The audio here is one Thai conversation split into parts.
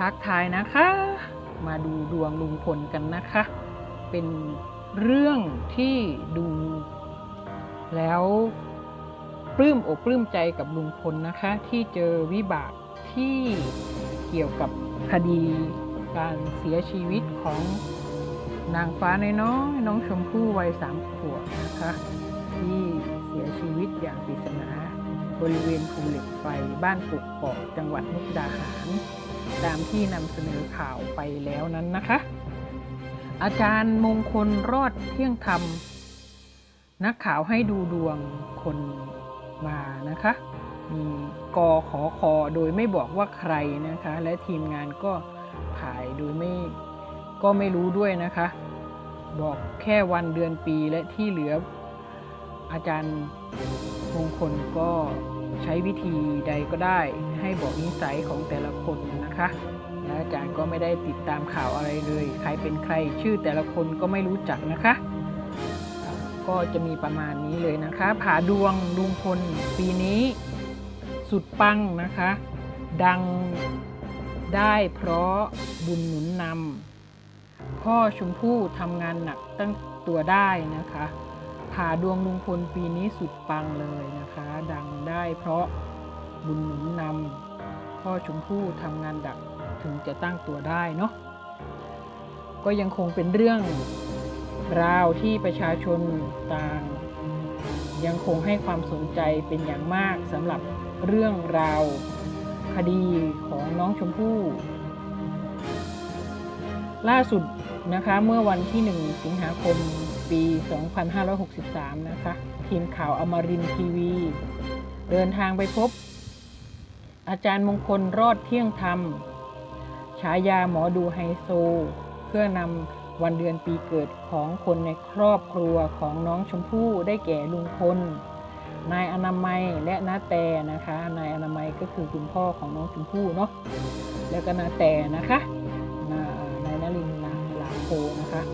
ทักทายนะคะ มาดูดวงลุงพลกันนะคะ เป็นเรื่องที่ดูแล้วปลื้มอกปลื้มใจกับลุงพลนะคะ ที่เจอวิบากที่เกี่ยวกับคดีการเสียชีวิตของนางฟ้าน้อยน้องชมพู่วัยสามขวบนะคะ ที่เสียชีวิตอย่างปริศนา บริเวณภูเหล็กไฟบ้านกุกกอกจังหวัดมุกดาหาร ตามที่นำเสนอข่าวไปแล้วนั้นนะคะ อาจารย์มงคลรอดเที่ยงธรรม นักข่าวให้ดูดวงคนมานะคะ มีกอขอคอโดยไม่บอกว่าใครนะคะ และทีมงานก็ถ่ายโดยไม่ก็ไม่รู้ด้วยนะคะ บอกแค่วันเดือนปีและที่เหลือ อาจารย์มงคลก็ใช้วิธีใดก็ได้ให้บอกนิสัยของแต่ละคนนะคะและอาจารย์ก็ไม่ได้ติดตามข่าวอะไรเลย ใครเป็นใครชื่อแต่ละคนก็ไม่รู้จักนะคะ ก็จะมีประมาณนี้เลยนะคะผ่าดวงลุงพลปีนี้ สุดปังนะคะ ดังได้เพราะบุญหนุนนำพ่อชมพู่ทำงานหนักตั้งตัวได้นะคะ ผ่าดวงลุงพลปีนี้สุดปังเลยนะคะ ดังได้เพราะบุญหนุนนำพ่อชมพู่ทำงานดักถึงจะตั้งตัวได้เนาะก็ยังคงเป็นเรื่องราวที่ประชาชนต่าง ยังคงให้ความสนใจเป็นอย่างมากสำหรับเรื่องราวคดีของน้องชมพู่ ล่าสุดนะคะเมื่อวันที่ 1 สิงหาคมปี 2563 นะคะ ทีมข่าวอมรินทีวี เดินทางไปพบ อาจารย์มงคลรอดเที่ยงธรรม ฉายาหมอดูไฮโซ เพื่อนำวันเดือนปีเกิดของคนในครอบครัวของน้องชมพู่ได้แก่ลุงพลนายอนามัยและนาแตนะคะ นายอนามัยก็คือคุณพ่อของน้องชมพู่เนาะแล้วก็นาแต่นะคะ นะคะ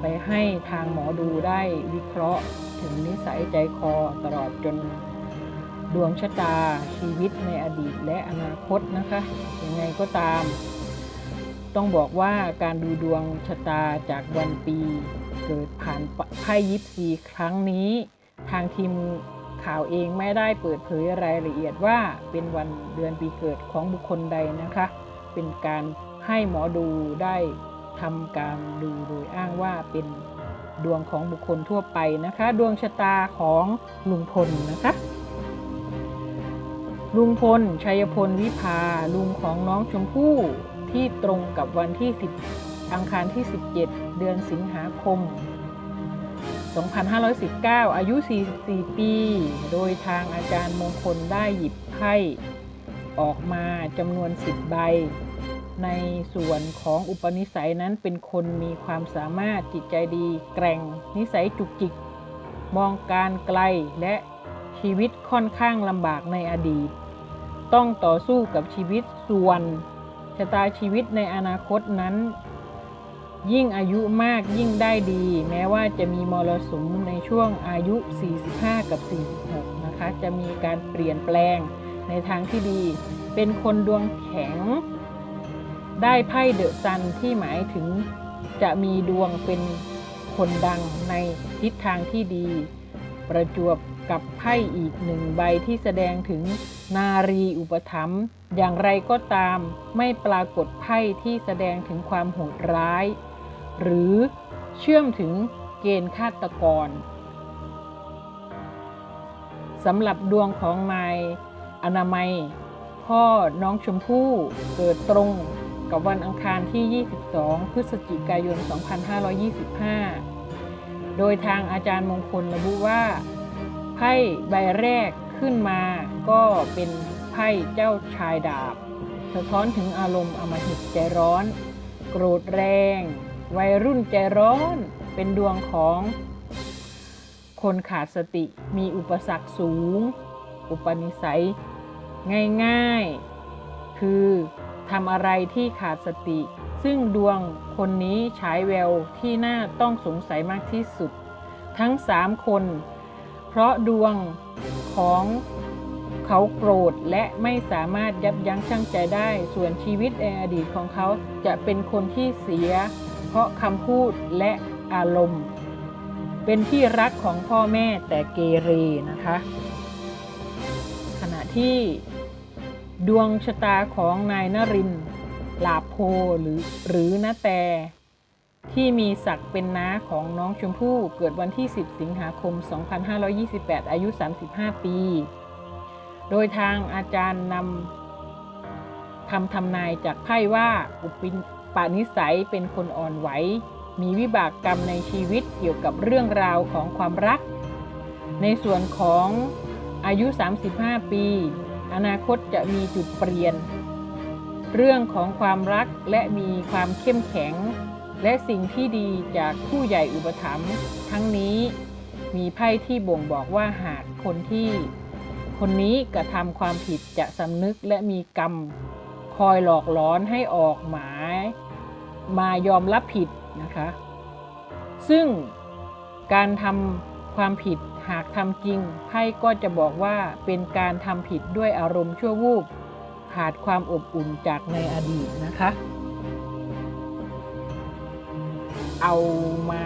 ไปให้ทางหมอดูได้วิเคราะห์ถึงนิสัยใจคอตลอดจนดวงชะตาชีวิตในอดีตและอนาคตนะคะ ยังไงก็ตาม ต้องบอกว่าการดูดวงชะตาจากวันปีเกิดผ่านไพ่ยิปซีครั้งนี้ ทางทีมข่าวเองไม่ได้เปิดเผยรายละเอียดว่าเป็นวันเดือนปีเกิดของบุคคลใดนะคะ เป็นการให้หมอดูได้ ทำการดูโดยอ้างว่าเป็นดวงของบุคคลทั่วไปนะคะ ดวงชะตาของลุงพลนะคะ ลุงพลชัยพลวิภาลุงของน้องชมพู่ที่ตรงกับวันที่ 10 อังคารที่ 17 เดือนสิงหาคม 2519 อายุ 44 ปี โดยทางอาจารย์มงคลได้หยิบไพ่ออกมาจำนวน 10 ใบ ในส่วนของอุปนิสัยนั้นเป็นคนมีความสามารถจิตใจดี แกร่ง นิสัยจุกจิก มองการไกลและชีวิตค่อนข้างลำบากในอดีต ต้องต่อสู้กับชีวิตส่วนชะตาชีวิตในอนาคตนั้น ยิ่งอายุมากยิ่งได้ดี แม้ว่าจะมีมรสุมในช่วงอายุ 45 กับ 46 นะคะ จะมีการเปลี่ยนแปลงในทางที่ดี เป็นคนดวงแข็ง ได้ไพ่เดอะซันที่หมายถึงจะมีดวงเป็นคนดังในทิศทางที่ดี ประจวบกับไพ่อีกหนึ่งใบที่แสดงถึงนารีอุปถัมภ์อย่างไรก็ตามไม่ปรากฏไพ่ที่แสดงถึงความโหดร้าย หรือเชื่อมถึงเกณฑ์ฆาตกรสำหรับดวงของนายอนามัย พ่อน้องชมพู่เกิดตรง กับวันอังคารที่ 22 พฤศจิกายน 2525 โดยทางอาจารย์มงคลระบุว่า ไพ่ใบแรกขึ้นมาก็เป็นไพ่เจ้าชายดาบ สะท้อนถึงอารมณ์อมหิตใจร้อน โกรธแรง วัยรุ่นใจร้อน เป็นดวงของ คนขาดสติมีอุปสรรคสูง อุปนิสัย ง่ายๆ คือ ทำอะไรที่ขาดสติ ซึ่งดวงคนนี้ฉายแววที่น่าต้องสงสัยมากที่สุด ทั้ง3คน เพราะดวงของเขาโกรธและไม่สามารถยับยั้งชั่งใจได้ ส่วนชีวิตในอดีตของเขาจะเป็นคนที่เสีย เพราะคำพูดและอารมณ์ เป็นที่รักของพ่อแม่แต่เกเรนะคะ ขณะที่ ดวงชะตาของนายนรินทร์ลาโพหรือหรือนาแตที่มีศักดิ์เป็นน้าของน้องชมพู่เกิดวันที่ 10 สิงหาคม 2528 อายุ 35 ปี โดยทางอาจารย์นำคำทำนายจากไพ่ว่าอุปินปานิสัยเป็นคนอ่อนไหว มีวิบากกรรมในชีวิตเกี่ยวกับเรื่องราวของความรัก ในส่วนของอายุ 35 ปี อนาคตจะมีจุดเปลี่ยน เรื่องของความรักและมีความเข้มแข็ง และสิ่งที่ดีจากผู้ใหญ่อุปถัมภ์ทั้งนี้มีไพ่ที่บ่งบอกว่าหากคนที่ คนนี้กระทำความผิดจะสำนึกและมีกรรม คอยหลอกหลอนให้ออกหมาย มายอมรับผิดนะคะ ซึ่งการทำความผิด หากทำจริงไพ่ก็จะบอกว่าเป็นการทำผิดด้วยอารมณ์ชั่ววูบขาดความอบอุ่นจากในอดีตนะคะ เอามา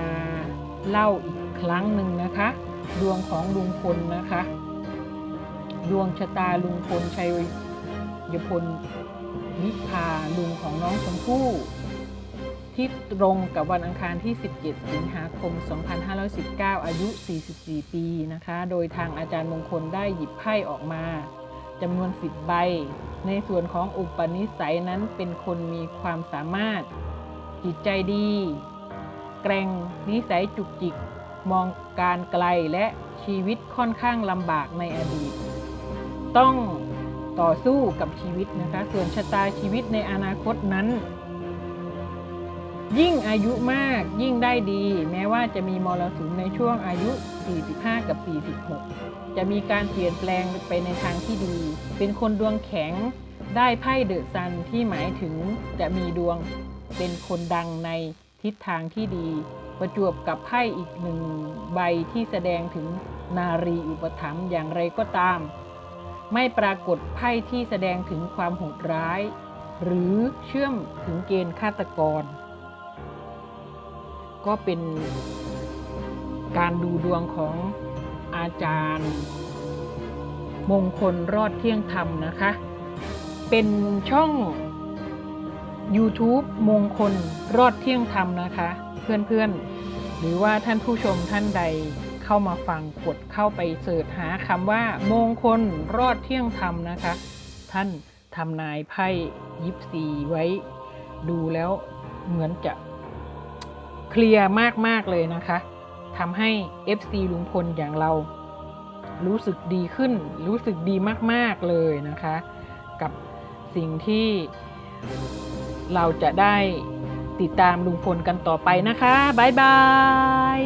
เล่าอีกครั้งหนึ่งนะคะ ดวงของลุงพลนะคะ ดวงชะตาลุงพลชัยยพลวิภาลุงของน้องชมพู่ ที่ตรงกับวันอังคารที่ 17 สิงหาคม 2519 อายุ 44 ปีนะคะ โดยทางอาจารย์มงคลได้หยิบไพ่ออกมาจำนวน10ใบ ในส่วนของอุปนิสัยนั้นเป็นคนมีความสามารถ จิตใจดี แกร่งนิสัยจุกจิก มองการไกลและชีวิตค่อนข้างลำบากในอดีต ต้องต่อสู้กับชีวิตนะคะ ส่วนชะตาชีวิตในอนาคตนั้น ยิ่งอายุมากยิ่งได้ดี แม้ว่าจะมีมรสุมในช่วงอายุ 45 กับ 46 จะมีการเปลี่ยนแปลงไปในทางที่ดี เป็นคนดวงแข็งได้ไพ่เดอะซันที่หมายถึงจะมีดวงเป็นคนดังในทิศทางที่ดี ประจวบกับไพ่อีกหนึ่งใบที่แสดงถึงนารีอุปถัมภ์อย่างไรก็ตาม ไม่ปรากฏไพ่ที่แสดงถึงความโหดร้าย หรือเชื่อมถึงเกณฑ์ฆาตกร ก็เป็นการดูดวงของอาจารย์ มงคลรอดเที่ยงธรรมนะคะ เป็นช่อง YouTube มงคลรอดเที่ยงธรรมนะคะ เพื่อนๆ หรือว่าท่านผู้ชมท่านใดเข้ามาฟังกดเข้าไปเสิร์ชหาคำว่า มงคลรอดเที่ยงธรรมนะคะ ท่านทำนายไพ่ยิปซีไว้ ดูแล้วเหมือนจะ เคลียร์มากๆเลยนะคะทำให้ FC ลุงพลอย่างเรา รู้สึกดีขึ้น รู้สึกดีมากๆเลยนะคะ กับสิ่งที่เราจะได้ติดตามลุงพลกันต่อไปนะคะ บ๊ายบาย